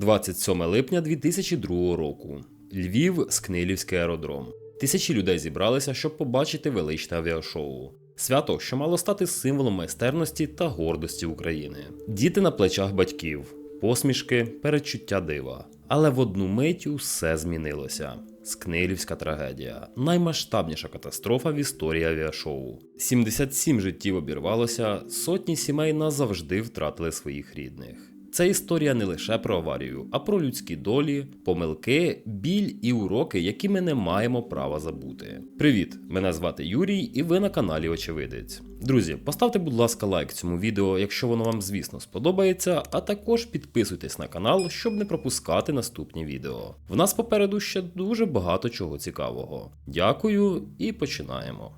27 липня 2002 року. Львів, Скнилівський аеродром. Тисячі людей зібралися, щоб побачити величне авіашоу. Свято, що мало стати символом майстерності та гордості України. Діти на плечах батьків, посмішки, передчуття дива. Але в одну мить усе змінилося. Скнилівська трагедія наймасштабніша катастрофа в історії авіашоу. 77 життів обірвалося, сотні сімей назавжди втратили своїх рідних. Це історія не лише про аварію, а про людські долі, помилки, біль і уроки, які ми не маємо права забути. Привіт! Мене звати Юрій, і ви на каналі Очевидець. Друзі, поставте, будь ласка, лайк цьому відео, якщо воно вам, звісно, сподобається, а також підписуйтесь на канал, щоб не пропускати наступні відео. В нас попереду ще дуже багато чого цікавого. Дякую і починаємо.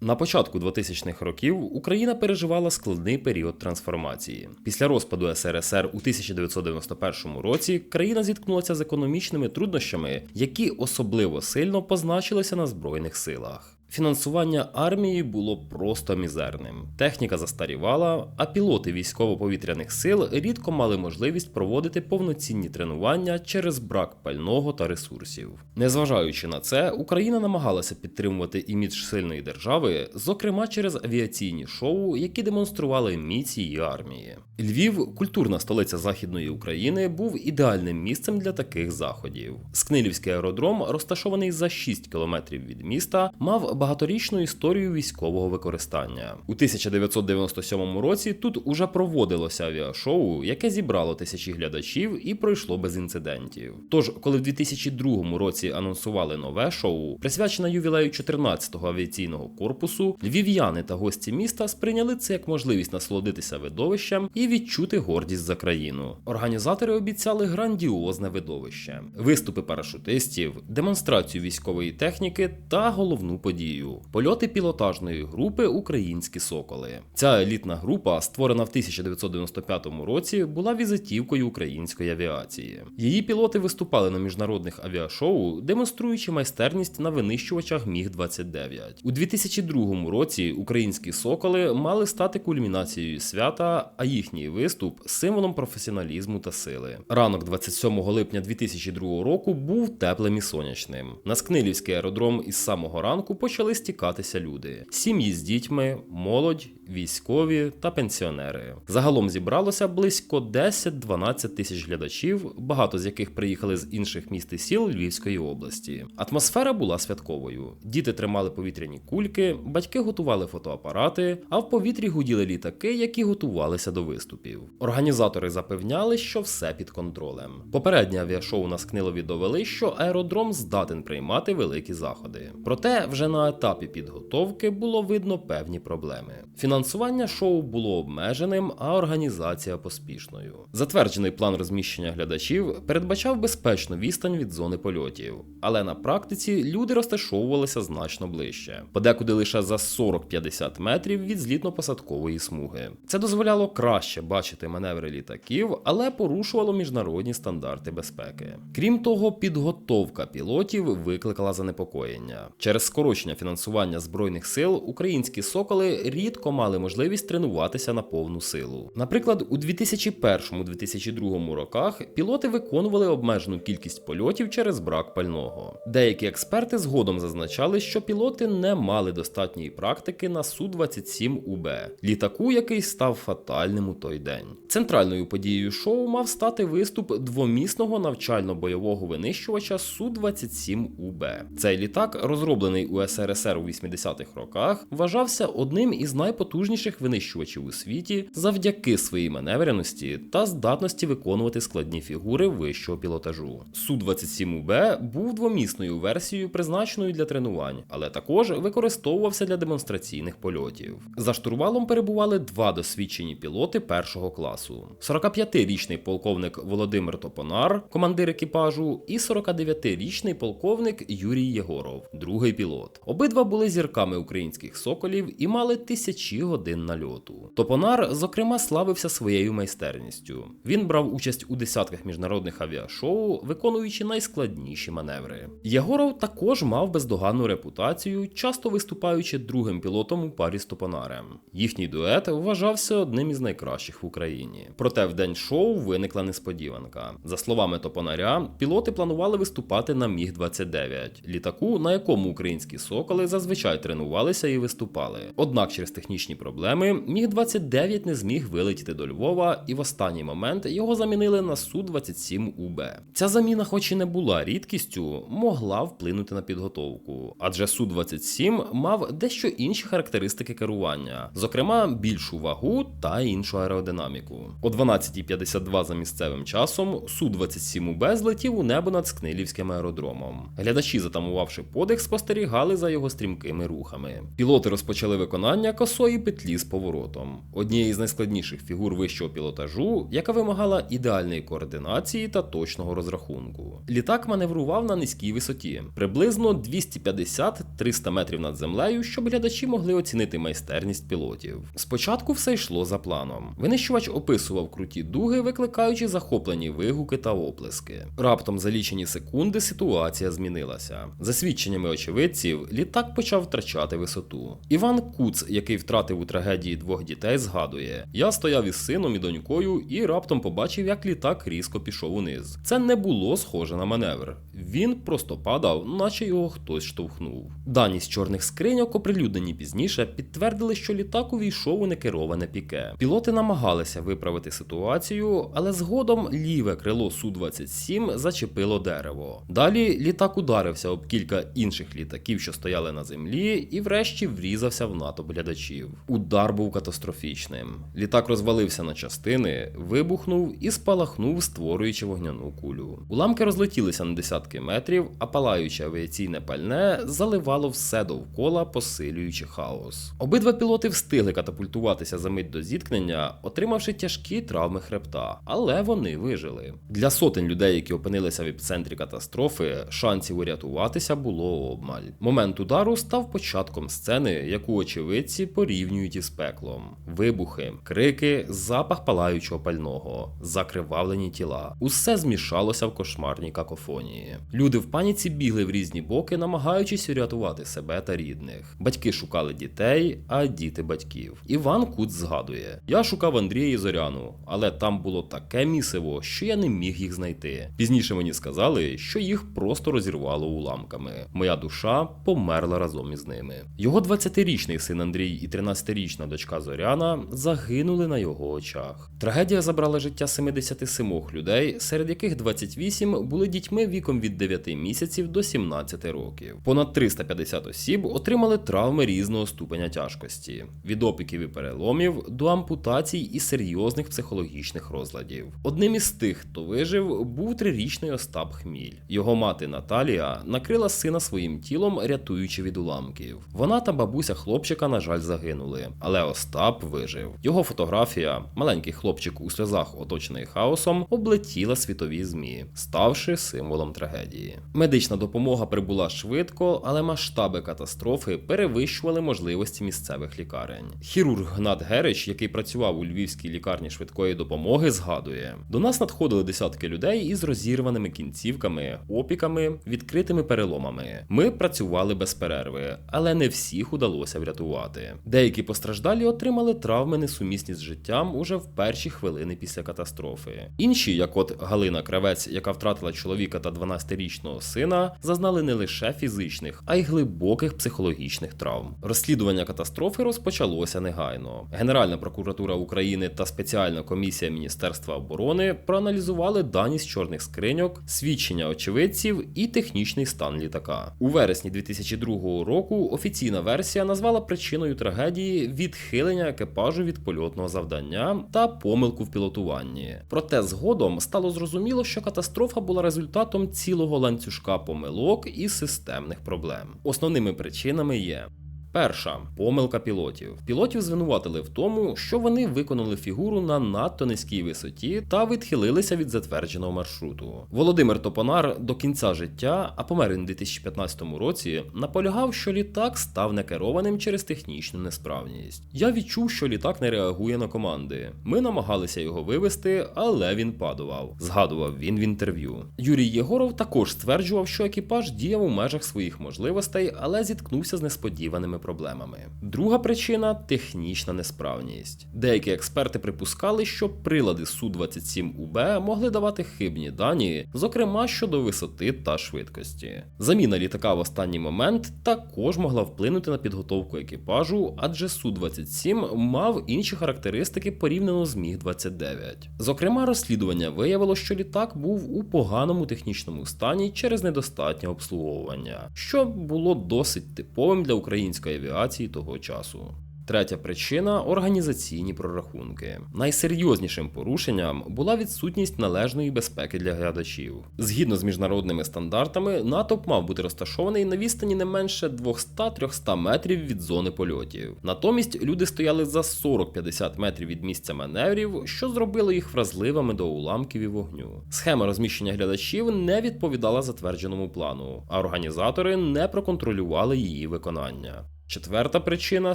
На початку 2000-х років Україна переживала складний період трансформації. Після розпаду СРСР у 1991 році країна зіткнулася з економічними труднощами, які особливо сильно позначилися на збройних силах. Фінансування армії було просто мізерним. Техніка застарівала, а пілоти військово-повітряних сил рідко мали можливість проводити повноцінні тренування через брак пального та ресурсів. Незважаючи на це, Україна намагалася підтримувати імідж сильної держави, зокрема через авіаційні шоу, які демонстрували міць її армії. Львів, культурна столиця Західної України, був ідеальним місцем для таких заходів. Скнилівський аеродром, розташований за 6 кілометрів від міста, мав багаторічну історію військового використання. У 1997 році тут уже проводилося авіашоу, яке зібрало тисячі глядачів і пройшло без інцидентів. Тож, коли в 2002 році анонсували нове шоу, присвячене ювілею 14-го авіаційного корпусу, львів'яни та гості міста сприйняли це як можливість насолодитися видовищем і відчути гордість за країну. Організатори обіцяли грандіозне видовище, виступи парашутистів, демонстрацію військової техніки та головну подію польоти пілотажної групи Українські соколи. Ця елітна група, створена в 1995 році, була візитівкою української авіації. Її пілоти виступали на міжнародних авіашоу, демонструючи майстерність на винищувачах Міг 29 у 2002 році. Українські соколи мали стати кульмінацією свята, а їхній виступ символом професіоналізму та сили. Ранок 27 липня 2002 року був теплим і сонячним. На Скнилівський аеродром із самого ранку почали стікатися люди: сім'ї з дітьми, молодь, військові та пенсіонери. Загалом зібралося близько 10-12 тисяч глядачів, багато з яких приїхали з інших міст і сіл Львівської області. Атмосфера була святковою. Діти тримали повітряні кульки, батьки готували фотоапарати, а в повітрі гуділи літаки, які готувалися до виступів. Організатори запевняли, що все під контролем. Попереднє авіашоу на Скнилові довели, що аеродром здатен приймати великі заходи. Проте вже на етапі підготовки було видно певні проблеми. Фінансування шоу було обмеженим, а організація поспішною. Затверджений план розміщення глядачів передбачав безпечну відстань від зони польотів, але на практиці люди розташовувалися значно ближче, подекуди лише за 40-50 метрів від злітно-посадкової смуги. Це дозволяло краще бачити маневри літаків, але порушувало міжнародні стандарти безпеки. Крім того, підготовка пілотів викликала занепокоєння через скорочення фінансування збройних сил. Українські соколи рідко мали можливість тренуватися на повну силу. Наприклад, у 2001-2002 роках пілоти виконували обмежену кількість польотів через брак пального. Деякі експерти згодом зазначали, що пілоти не мали достатньої практики на Су-27 УБ, літаку, який став фатальним у той день. Центральною подією шоу мав стати виступ двомісного навчально-бойового винищувача Су-27 УБ. Цей літак, розроблений у СРСР у 80-х роках, вважався одним із найпотужніших винищувачів у світі завдяки своїй маневреності та здатності виконувати складні фігури вищого пілотажу. Су-27УБ був двомісною версією, призначеною для тренувань, але також використовувався для демонстраційних польотів. За штурвалом перебували два досвідчені пілоти першого класу: 45-річний полковник Володимир Топонар, командир екіпажу, і 49-річний полковник Юрій Єгоров, другий пілот. Обидва були зірками українських соколів і мали тисячі годин нальоту. Топонар, зокрема, славився своєю майстерністю. Він брав участь у десятках міжнародних авіашоу, виконуючи найскладніші маневри. Єгоров також мав бездоганну репутацію, часто виступаючи другим пілотом у парі з Топонарем. Їхній дует вважався одним із найкращих в Україні. Проте в день шоу виникла несподіванка. За словами Топонаря, пілоти планували виступати на Міг 29 літаку, на якому українські соколи зазвичай тренувалися і виступали. Однак через технічні проблеми Міг 29 не зміг вилетіти до Львова, і в останній момент його замінили на су 27 УБ. Ця заміна, хоч і не була рідкістю, могла вплинути на підготовку, адже су 27 мав дещо інші характеристики керування, зокрема більшу вагу та іншу аеродинаміку. О 12.52 за місцевим часом су 27 УБ злетів у небо над Скнилівським аеродромом. Глядачі, затамувавши подих, спостерігали за його стрімкими рухами. Пілоти розпочали виконання косої петлі з поворотом, однієї з найскладніших фігур вищого пілотажу, яка вимагала ідеальної координації та точного розрахунку. Літак маневрував на низькій висоті, приблизно 250-300 метрів над землею, щоб глядачі могли оцінити майстерність пілотів. Спочатку все йшло за планом. Винищувач описував круті дуги, викликаючи захоплені вигуки та оплески. Раптом за лічені секунди ситуація змінилася. За свідченнями очевидців, літак почав втрачати висоту. Іван Куц, який втратив у трагедії двох дітей, згадує: Я стояв із сином і донькою і раптом побачив, як літак різко пішов униз. Це не було схоже на маневр. Він просто падав, наче його хтось штовхнув. Дані з чорних скриньок, оприлюднені пізніше, підтвердили, що літак увійшов у некероване піке. Пілоти намагалися виправити ситуацію, але згодом ліве крило Су-27 зачепило дерево. Далі літак ударився об кілька інших літаків, що стояли на землі, і врешті врізався в натовп глядачів. Удар був катастрофічним. Літак розвалився на частини, вибухнув і спалахнув, створюючи вогняну кулю. Уламки розлетілися на десятки метрів, а палаюче авіаційне пальне заливало все довкола, посилюючи хаос. Обидва пілоти встигли катапультуватися за мить до зіткнення, отримавши тяжкі травми хребта, але вони вижили. Для сотень людей, які опинилися в епіцентрі катастрофи, шансів урятуватися було обмаль. Момент удару став початком сцени, яку очевидці порівнюють із пеклом: вибухи, крики, запах палаючого пального, закривавлені тіла. Усе змішалося в кошмарній какофонії. Люди в паніці бігли в різні боки, намагаючись урятувати себе та рідних. Батьки шукали дітей, а діти батьків. Іван Куц згадує: Я шукав Андрія і Зоряну, але там було таке місиво, що я не міг їх знайти. Пізніше мені сказали, що їх просто розірвало уламками. Моя душа померла разом із ними. Його 20-річний син Андрій і 13-річна дочка Зоряна загинули на його очах. Трагедія забрала життя 77 людей, серед яких 28 були дітьми віком від 9 місяців до 17 років. Понад 350 осіб отримали травми різного ступеня тяжкості від опіків і переломів до ампутацій і серйозних психологічних розладів. Одним із тих, хто вижив, був трирічний Остап Хміль. Його мати Наталія накрила сина своїм тілом, рятуючи від уламків. Вона та бабуся хлопчика, на жаль, загинули, але Остап вижив. Його фотографія, маленький хлопчик у сльозах, оточений хаосом, облетіла світові змі, ставши символом трагедії. Медична допомога прибула швидко, але масштаби катастрофи перевищували можливості місцевих лікарень. Хірург Гнат Герич, який працював у львівській лікарні швидкої допомоги, згадує: до нас надходили десятки людей із розірваними кінцівками, опіками, відкритими переломами. Ми працювали без перерви, але не всіх удалося врятувати. Деякі постраждалі отримали травми несумісні з життям уже в перші хвилини після катастрофи. Інші, як от Галина Кравець, яка втратила чоловіка та 12-річного сина, зазнали не лише фізичних, а й глибоких психологічних травм. Розслідування катастрофи розпочалося негайно. Генеральна прокуратура України та спеціальна комісія Міністерства оборони проаналізували дані з чорних скриньок, свідчення очевидців і технічний стан літака. У вересні 2002 року офіційна версія назвала причиною трагедії відхилення екіпажу від польотного завдання та помилку в пілотуванні. Проте згодом стало зрозуміло, що катастрофа була результатом цілого ланцюжка помилок і системних проблем. Основними причинами є Перша помилка пілотів. Пілотів звинуватили в тому, що вони виконали фігуру на надто низькій висоті та відхилилися від затвердженого маршруту. Володимир Топонар до кінця життя, а помер він у 2015 році, наполягав, що літак став некерованим через технічну несправність. Я відчув, що літак не реагує на команди. Ми намагалися його вивести, але він падував. Згадував він в інтерв'ю. Юрій Єгоров також стверджував, що екіпаж діяв у межах своїх можливостей, але зіткнувся з несподіваними проблемами. Друга причина технічна несправність. Деякі експерти припускали, що прилади Су-27УБ могли давати хибні дані, зокрема щодо висоти та швидкості. Заміна літака в останній момент також могла вплинути на підготовку екіпажу, адже Су-27 мав інші характеристики порівняно з Міг-29. Зокрема, розслідування виявило, що літак був у поганому технічному стані через недостатнє обслуговування, що було досить типовим для української авіації того часу. Третя причина організаційні прорахунки. Найсерйознішим порушенням була відсутність належної безпеки для глядачів. Згідно з міжнародними стандартами, натовп мав бути розташований на відстані не менше 200-300 метрів від зони польотів. Натомість люди стояли за 40-50 метрів від місця маневрів, що зробило їх вразливими до уламків і вогню. Схема розміщення глядачів не відповідала затвердженому плану, а організатори не проконтролювали її виконання. Четверта причина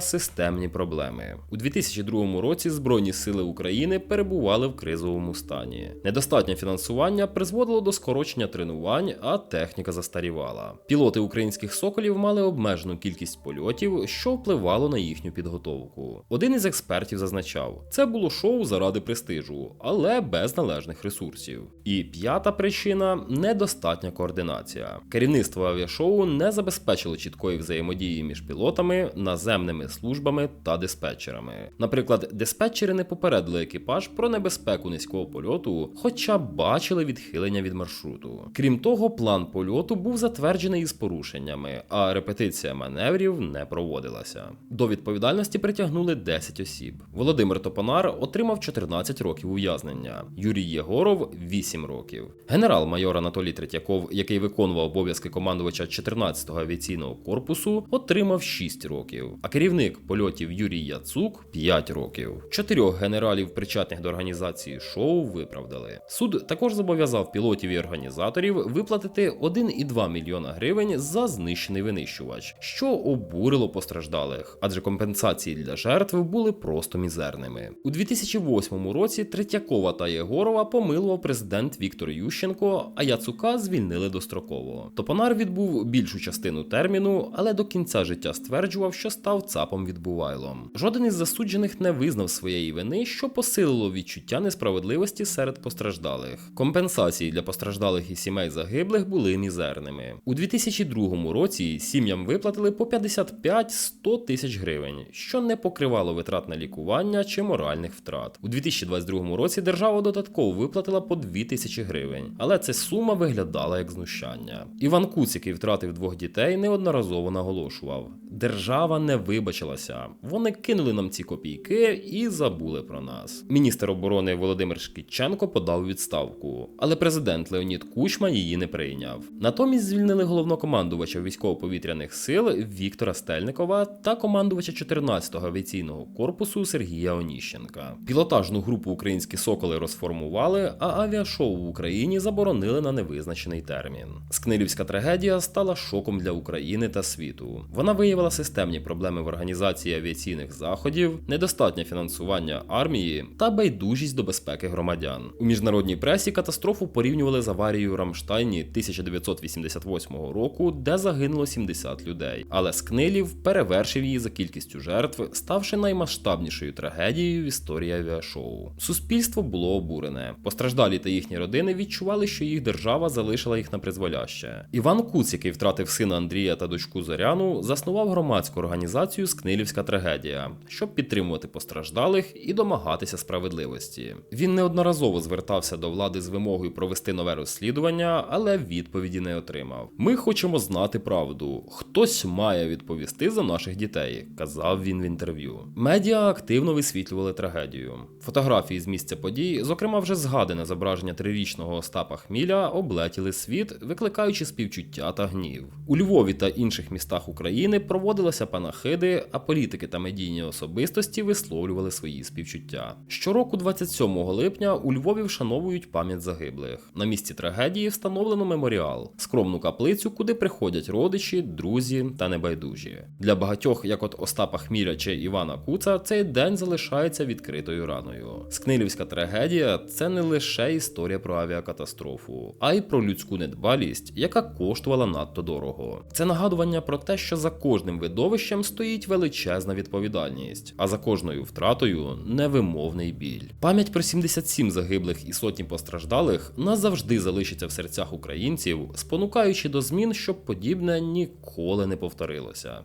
системні проблеми. У 2002 році Збройні сили України перебували в кризовому стані. Недостатнє фінансування призводило до скорочення тренувань, а техніка застарівала. Пілоти українських соколів мали обмежену кількість польотів, що впливало на їхню підготовку. Один із експертів зазначав, це було шоу заради престижу, але без належних ресурсів. І п'ята причина недостатня координація. Керівництво авіашоу не забезпечило чіткої взаємодії між пілотами наземними службами та диспетчерами. Наприклад, диспетчери не попередили екіпаж про небезпеку низького польоту, хоча бачили відхилення від маршруту. Крім того, план польоту був затверджений із порушеннями, а репетиція маневрів не проводилася. До відповідальності притягнули 10 осіб. Володимир Топонар отримав 14 років ув'язнення, Юрій Єгоров 8 років. Генерал-майор Анатолій Третьяков, який виконував обов'язки командувача 14-го авіаційного корпусу, отримав 6 років, а керівник польотів Юрій Яцук 5 років. Чотирьох генералів, причетних до організації шоу, виправдали. Суд також зобов'язав пілотів і організаторів виплатити 1,2 мільйона гривень за знищений винищувач, що обурило постраждалих, адже компенсації для жертв були просто мізерними. У 2008 році Третьякова та Єгорова помилував президент Віктор Ющенко, а Яцука звільнили достроково. Топонар відбув більшу частину терміну, але до кінця життя стверджував, що став цапом відбувайлом. Жоден із засуджених не визнав своєї вини, що посилило відчуття несправедливості серед постраждалих. Компенсації для постраждалих і сімей загиблих були мізерними. У 2002 році сім'ям виплатили по 55-100 тисяч гривень, що не покривало витрат на лікування чи моральних втрат. У 2022 році держава додатково виплатила по 2 тисячі гривень, але ця сума виглядала як знущання. Іван Куц, який втратив двох дітей, неодноразово наголошував: держава не вибачилася. Вони кинули нам ці копійки і забули про нас. Міністр оборони Володимир Шкітченко подав відставку, але президент Леонід Кучма її не прийняв. Натомість звільнили головнокомандувача військово-повітряних сил Віктора Стельникова та командувача 14-го авіаційного корпусу Сергія Оніщенка. Пілотажну групу українські соколи розформували, а авіашоу в Україні заборонили на невизначений термін. Скнилівська трагедія стала шоком для України та світу. Вона виявила системні проблеми в організації авіаційних заходів, недостатнє фінансування армії та байдужість до безпеки громадян. У міжнародній пресі катастрофу порівнювали з аварією Рамштайні 1988 року, де загинуло 70 людей. Але Скнилів перевершив її за кількістю жертв, ставши наймасштабнішою трагедією в історії авіашоу. Суспільство було обурене. Постраждалі та їхні родини відчували, що їх держава залишила їх на призволяще. Іван Куц, який втратив сина Андрія та дочку Зоряну, заснував громадську організацію Скнилівська трагедія, щоб підтримувати постраждалих і домагатися справедливості. Він неодноразово звертався до влади з вимогою провести нове розслідування, але відповіді не отримав. Ми хочемо знати правду. Хтось має відповісти за наших дітей, казав він в інтерв'ю. Медіа активно висвітлювали трагедію. Фотографії з місця подій, зокрема, вже згадане зображення трирічного Остапа Хміля, облетіли світ, викликаючи співчуття та гнів. У Львові та інших містах України проводили проводилися панахиди, а політики та медійні особистості висловлювали свої співчуття. Щороку, 27 липня, у Львові вшановують пам'ять загиблих. На місці трагедії встановлено меморіал, скромну каплицю, куди приходять родичі, друзі та небайдужі. Для багатьох, як от Остапа Хміля чи Івана Куца, цей день залишається відкритою раною. Скнилівська трагедія це не лише історія про авіакатастрофу, а й про людську недбалість, яка коштувала надто дорого. Це нагадування про те, що за кожним видовищем стоїть величезна відповідальність, а за кожною втратою невимовний біль. Пам'ять про 77 загиблих і сотні постраждалих назавжди залишиться в серцях українців, спонукаючи до змін, щоб подібне ніколи не повторилося.